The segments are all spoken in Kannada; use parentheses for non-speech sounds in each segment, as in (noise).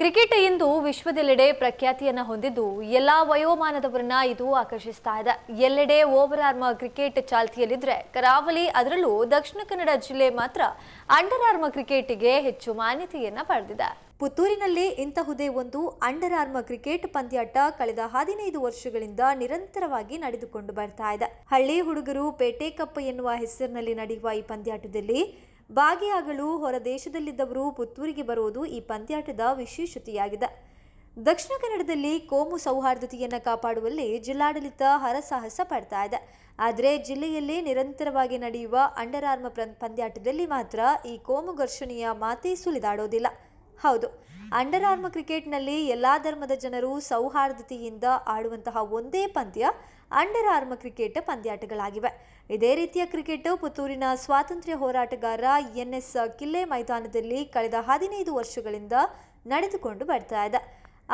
ಕ್ರಿಕೆಟ್ ಇಂದು ವಿಶ್ವದೆಲ್ಲೆಡೆ ಪ್ರಖ್ಯಾತಿಯನ್ನು ಹೊಂದಿದ್ದು ಎಲ್ಲ ವಯೋಮಾನದವರನ್ನ ಇದು ಆಕರ್ಷಿಸ್ತಾ ಇದೆ. ಎಲ್ಲೆಡೆ ಓವರ್ ಆರ್ಮ್ ಕ್ರಿಕೆಟ್ ಚಾಲ್ತಿಯಲ್ಲಿದ್ರೆ ಕರಾವಳಿ ಅದರಲ್ಲೂ ದಕ್ಷಿಣ ಕನ್ನಡ ಜಿಲ್ಲೆ ಮಾತ್ರ ಅಂಡರ್ ಆರ್ಮ್ ಕ್ರಿಕೆಟ್ಗೆ ಹೆಚ್ಚು ಮಾನ್ಯತೆಯನ್ನ ಪಡೆದಿದೆ. ಪುತ್ತೂರಿನಲ್ಲಿ ಇಂತಹುದೇ ಒಂದು ಅಂಡರ್ ಆರ್ಮ ಕ್ರಿಕೆಟ್ ಪಂದ್ಯಾಟ ಕಳೆದ ಹದಿನೈದು ವರ್ಷಗಳಿಂದ ನಿರಂತರವಾಗಿ ನಡೆದುಕೊಂಡು ಬರ್ತಾ ಇದೆ. ಹಳ್ಳಿ ಹುಡುಗರು ಪೇಟೆ ಕಪ್ಪ ಎನ್ನುವ ಹೆಸರಿನಲ್ಲಿ ನಡೆಯುವ ಈ ಪಂದ್ಯಾಟದಲ್ಲಿ ಭಾಗಿಯಾಗಲು ಹೊರ ದೇಶದಲ್ಲಿದ್ದವರು ಪುತ್ತೂರಿಗೆ ಬರುವುದು ಈ ಪಂದ್ಯಾಟದ ವಿಶೇಷತೆಯಾಗಿದೆ. ದಕ್ಷಿಣ ಕನ್ನಡದಲ್ಲಿ ಕೋಮು ಸೌಹಾರ್ದತೆಯನ್ನು ಕಾಪಾಡುವಲ್ಲಿ ಜಿಲ್ಲಾಡಳಿತ ಹರಸಾಹಸ ಪಡ್ತಾ ಇದೆ. ಆದರೆ ಜಿಲ್ಲೆಯಲ್ಲಿ ನಿರಂತರವಾಗಿ ನಡೆಯುವ ಅಂಡರ್ ಆರ್ಮ ಪಂದ್ಯಾಟದಲ್ಲಿ ಮಾತ್ರ ಈ ಕೋಮು ಘರ್ಷಣೆಯ ಮಾತೇ ಸುಳಿದಾಡೋದಿಲ್ಲ. ಹೌದು. ಅಂಡರ್ ಆರ್ಮ ಕ್ರಿಕೆಟ್ನಲ್ಲಿ ಎಲ್ಲ ಧರ್ಮದ ಜನರು ಸೌಹಾರ್ದತೆಯಿಂದ ಆಡುವಂತಹ ಒಂದೇ ಪಂದ್ಯ ಅಂಡರ್ ಆರ್ಮ ಕ್ರಿಕೆಟ್ ಪಂದ್ಯಾಟಗಳಾಗಿವೆ. ಇದೇ ರೀತಿಯ ಕ್ರಿಕೆಟ್ ಪುತ್ತೂರಿನ ಸ್ವಾತಂತ್ರ್ಯ ಹೋರಾಟಗಾರ ಎನ್ ಎಸ್ ಕಿಲ್ಲೆ ಮೈದಾನದಲ್ಲಿ ಕಳೆದ ಹದಿನೈದು ವರ್ಷಗಳಿಂದ ನಡೆದುಕೊಂಡು ಬರ್ತಾ ಇದೆ.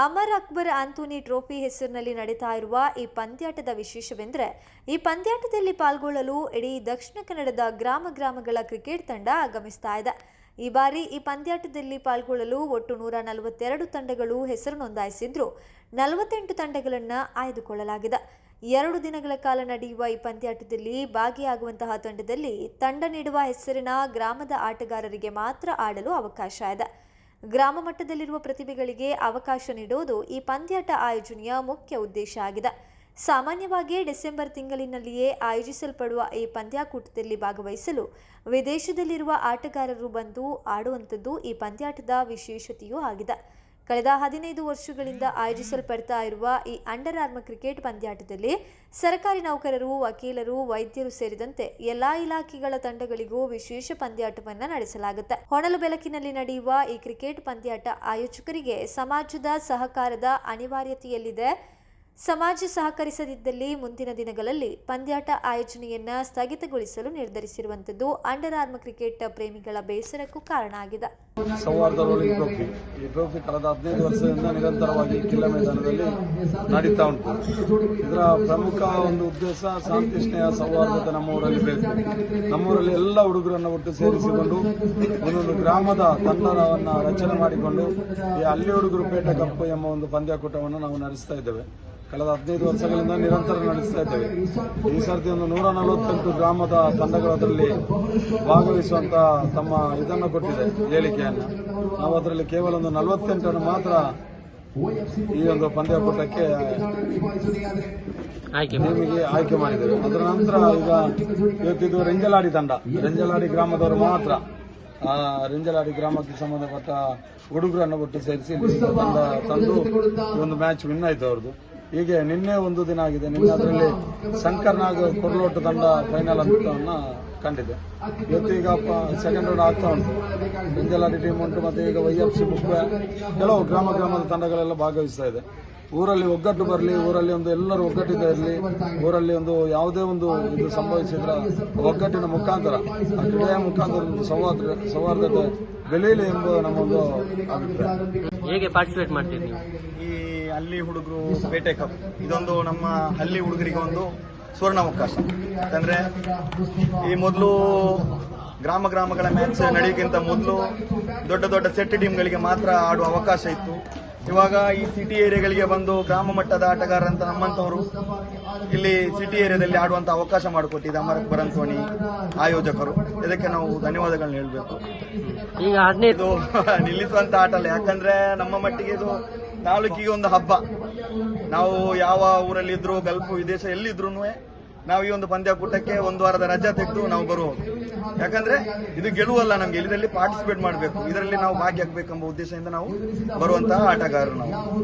ಅಮರ್ ಅಕ್ಬರ್ ಆಂಥೋನಿ ಟ್ರೋಫಿ ಹೆಸರಿನಲ್ಲಿ ನಡೀತಾ ಇರುವ ಈ ಪಂದ್ಯಾಟದ ವಿಶೇಷವೆಂದರೆ, ಈ ಪಂದ್ಯಾಟದಲ್ಲಿ ಪಾಲ್ಗೊಳ್ಳಲು ಇಡೀ ದಕ್ಷಿಣ ಕನ್ನಡದ ಗ್ರಾಮ ಗ್ರಾಮಗಳ ಕ್ರಿಕೆಟ್ ತಂಡ ಆಗಮಿಸ್ತಾ ಇದೆ. ಈ ಬಾರಿ ಈ ಪಂದ್ಯಾಟದಲ್ಲಿ ಪಾಲ್ಗೊಳ್ಳಲು ಒಟ್ಟು ನೂರ ನಲವತ್ತೆರಡು ತಂಡಗಳು ಹೆಸರು ನೋಂದಾಯಿಸಿದ್ರು. ನಲವತ್ತೆಂಟು ತಂಡಗಳನ್ನು ಆಯ್ದುಕೊಳ್ಳಲಾಗಿದೆ. ಎರಡು ದಿನಗಳ ಕಾಲ ನಡೆಯುವ ಈ ಪಂದ್ಯಾಟದಲ್ಲಿ ಭಾಗಿಯಾಗುವಂತಹ ತಂಡದಲ್ಲಿ ತಂಡ ನೀಡುವ ಹೆಸರಿನ ಗ್ರಾಮದ ಆಟಗಾರರಿಗೆ ಮಾತ್ರ ಆಡಲು ಅವಕಾಶ ಇದೆ. ಗ್ರಾಮ ಮಟ್ಟದಲ್ಲಿರುವ ಪ್ರತಿಭೆಗಳಿಗೆ ಅವಕಾಶ ನೀಡುವುದು ಈ ಪಂದ್ಯಾಟ ಆಯೋಜನೆಯ ಮುಖ್ಯ ಉದ್ದೇಶ ಆಗಿದೆ. ಸಾಮಾನ್ಯವಾಗಿ ಡಿಸೆಂಬರ್ ತಿಂಗಳಿನಲ್ಲಿಯೇ ಆಯೋಜಿಸಲ್ಪಡುವ ಈ ಪಂದ್ಯಾಕೂಟದಲ್ಲಿ ಭಾಗವಹಿಸಲು ವಿದೇಶದಲ್ಲಿರುವ ಆಟಗಾರರು ಬಂದು ಆಡುವಂಥದ್ದು ಈ ಪಂದ್ಯಾಟದ ವಿಶೇಷತೆಯೂ ಆಗಿದೆ. ಕಳೆದ ಹದಿನೈದು ವರ್ಷಗಳಿಂದ ಆಯೋಜಿಸಲ್ಪಡ್ತಾ ಇರುವ ಈ ಅಂಡರ್ ಆರ್ಮ ಕ್ರಿಕೆಟ್ ಪಂದ್ಯಾಟದಲ್ಲಿ ಸರ್ಕಾರಿ ನೌಕರರು, ವಕೀಲರು, ವೈದ್ಯರು ಸೇರಿದಂತೆ ಎಲ್ಲಾ ಇಲಾಖೆಗಳ ತಂಡಗಳಿಗೂ ವಿಶೇಷ ಪಂದ್ಯಾಟವನ್ನು ನಡೆಸಲಾಗುತ್ತೆ. ಹೊಣಲು ಬೆಳಕಿನಲ್ಲಿ ನಡೆಯುವ ಈ ಕ್ರಿಕೆಟ್ ಪಂದ್ಯಾಟ ಆಯೋಜಕರಿಗೆ ಸಮಾಜದ ಸಹಕಾರದ ಅನಿವಾರ್ಯತೆಯಲ್ಲಿದೆ. ಸಮಾಜ ಸಹಕರಿಸದಿದ್ದಲ್ಲಿ ಮುಂದಿನ ದಿನಗಳಲ್ಲಿ ಪಂದ್ಯಾಟ ಆಯೋಜನೆಯನ್ನ ಸ್ಥಗಿತಗೊಳಿಸಲು ನಿರ್ಧರಿಸಿರುವಂತದ್ದು ಅಂಡರ್ ಆರ್ಮ್ ಕ್ರಿಕೆಟ್ ಪ್ರೇಮಿಗಳ ಬೇಸರಕ್ಕೂ ಕಾರಣ ಆಗಿದೆ. ಟ್ರೋಫಿ. ಕಳೆದ ಹದಿನೈದು ವರ್ಷದಿಂದ ನಿರಂತರವಾಗಿ ಕಿಲ್ಲ ಮೈದಾನದಲ್ಲಿ ನಡೀತಾ ಉಂಟು. ಇದರ ಪ್ರಮುಖ ಒಂದು ಉದ್ದೇಶ ಶಾಂತಿ, ಸ್ನೇಹ, ಸೌಹಾರ್ದತೆ ನಮ್ಮೂರಲ್ಲಿ ಬೇಕು. ನಮ್ಮೂರಲ್ಲಿ ಎಲ್ಲ ಹುಡುಗರನ್ನು ಒಟ್ಟು ಸೇರಿಸಿಕೊಂಡು ಒಂದೊಂದು ಗ್ರಾಮದ ತಂಡವನ್ನು ರಚನೆ ಮಾಡಿಕೊಂಡು ಈ ಹಳ್ಳಿ ಹುಡುಗರು ಪೇಟೆ ಕಪ್ಪು ಎಂಬ ಒಂದು ಪಂದ್ಯಾಕೂಟವನ್ನು ನಾವು ನಡೆಸ್ತಾ ಇದ್ದೇವೆ. ಕಳೆದ ಹದಿನೈದು ವರ್ಷಗಳಿಂದ ನಿರಂತರ ನಡೆಸ್ತಾ ಇದ್ದೇವೆ. ಈ ಸರ್ತಿ ಒಂದು ನೂರ ನಲವತ್ತೆಂಟು ಗ್ರಾಮದ ತಂಡಗಳು ಅದರಲ್ಲಿ ಭಾಗವಹಿಸುವಂತ ತಮ್ಮ ಇದನ್ನು ಕೊಟ್ಟಿದೆ ಹೇಳಿಕೆಯನ್ನು. ನಾವು ಅದರಲ್ಲಿ ಕೇವಲ ಒಂದು ನಲವತ್ತೆಂಟನ್ನು ಮಾತ್ರ ಈ ಒಂದು ಪಂದ್ಯಾಕೂಟಕ್ಕೆ ನಿಮಗೆ ಆಯ್ಕೆ ಮಾಡಿದ್ದೇವೆ. ಅದರ ನಂತರ ಈಗ ಇವತ್ತಿದು ರೆಂಜಲಾಡಿ ತಂಡ. ರೆಂಜಲಾಡಿ ಗ್ರಾಮದವರು ಮಾತ್ರ ಆ ರಿಂಜಲಾಡಿ ಗ್ರಾಮಕ್ಕೆ ಸಂಬಂಧಪಟ್ಟ ಹುಡುಗರನ್ನು ಒಟ್ಟು ಸೇರಿಸಿ ತಂದು ಒಂದು ಮ್ಯಾಚ್ ವಿನ್ ಆಯ್ತು ಅವ್ರದ್ದು. ಹೀಗೆ ನಿನ್ನೆ ಒಂದು ದಿನ ಆಗಿದೆ. ನಿನ್ನೆ ಅದರಲ್ಲಿ ಶಂಕರ್ನಾಗ್ ಕೊರ್ಲೋಟು ತಂಡ ಫೈನಲ್ ಹಂತವನ್ನ ಕಂಡಿದೆ. ಇವತ್ತು ಈಗ ಸೆಕೆಂಡ್ ರೌಂಡ್ ಆಗ್ತಾ ಉಂಟು. ಬೆಂಜಲಾಡಿ ಟೀಮ್ ಉಂಟು, ಮತ್ತೆ ಈಗ ವೈ ಎಫ್ ಸಿ ಮುಖ್ಯ ಕೆಲವು ಗ್ರಾಮ ಗ್ರಾಮದ ತಂಡಗಳೆಲ್ಲ ಭಾಗವಹಿಸ್ತಾ ಇದೆ. ಊರಲ್ಲಿ ಒಗ್ಗಟ್ಟು ಬರಲಿ, ಊರಲ್ಲಿ ಒಂದು ಎಲ್ಲರೂ ಒಗ್ಗಟ್ಟಿಂದ ಇರಲಿ, ಊರಲ್ಲಿ ಒಂದು ಯಾವುದೇ ಒಂದು ಇದು ಸಂಭವಿಸಿದ್ರೆ ಒಗ್ಗಟ್ಟಿನ ಮುಖಾಂತರ ಕ್ರೀಡೆಯ ಮುಖಾಂತರ ಒಂದು ಸೌಹಾರ್ದ ಸೌಹಾರ್ದತೆ ಬೆಳೆಯಲಿ ಎಂಬುದು ನಮ್ಮ ಒಂದು ಅಭಿಪ್ರಾಯ. ಹೇಗೆ ಪಾರ್ಟಿಸಿಪೇಟ್ ಮಾಡ್ತೀವಿ ನೀವು? ಈ ಹಳ್ಳಿ ಹುಡುಗರು ಬೇಟೆ ಕಪ್. ಇದೊಂದು ನಮ್ಮ ಹಳ್ಳಿ ಹುಡುಗರಿಗೆ ಒಂದು ಸುವರ್ಣಾವಕಾಶ ಯಾಕಂದ್ರೆ ಈ ಮೊದಲು ಗ್ರಾಮ ಗ್ರಾಮಗಳ ಮ್ಯಾಚ್ ನಡೆಯೋಕ್ಕಿಂತ ಮೊದಲು ದೊಡ್ಡ ದೊಡ್ಡ ಸೆಟ್ ಟೀಮ್ಗಳಿಗೆ ಮಾತ್ರ ಆಡುವ ಅವಕಾಶ ಇತ್ತು. ಇವಾಗ ಈ ಸಿಟಿ ಏರಿಯಾಗಳಿಗೆ ಬಂದು ಗ್ರಾಮ ಮಟ್ಟದ ಆಟಗಾರ ಅಂತ ನಮ್ಮಂತವರು ಇಲ್ಲಿ ಸಿಟಿ ಏರಿಯಾದಲ್ಲಿ ಆಡುವಂತ ಅವಕಾಶ ಮಾಡಿಕೊಟ್ಟಿದೆ ಅಮರ್ ಅಕ್ಬರ್ ಅಂತೋನಿ ಆಯೋಜಕರು. ಇದಕ್ಕೆ ನಾವು ಧನ್ಯವಾದಗಳನ್ನ ಹೇಳಬೇಕು. ಈಗ ಇದು (laughs) ನಿಲ್ಲಿಸುವಂತ ಆಟ ಅಲ್ಲ ಯಾಕಂದ್ರೆ ನಮ್ಮ ಮಟ್ಟಿಗೆ ಇದು ತಾಲೂಕಿಗೆ ಒಂದು ಹಬ್ಬ. ನಾವು ಯಾವ ಊರಲ್ಲಿ ಇದ್ರು ಗಲ್ಫ್ ವಿದೇಶ ಎಲ್ಲಿದ್ರು ನಾವು ಈ ಒಂದು ಪಂದ್ಯಕೂಟಕ್ಕೆ ಒಂದು ವಾರದ ರಜಾ ತೆಗೆದು ನಾವು ಬರುವುದು ಯಾಕಂದ್ರೆ ಇದು ಗೆಲುವಲ್ಲ ನಮ್ಗೆ, ಇದರಲ್ಲಿ ಪಾರ್ಟಿಸಿಪೇಟ್ ಮಾಡಬೇಕು. ಇದರಲ್ಲಿ ನಾವು ಭಾಗಿಯಾಗಬೇಕೆಂಬ ಉದ್ದೇಶದಿಂದ ನಾವು ಬರುವಂತಹ ಆಟಗಾರರು ನಾವು.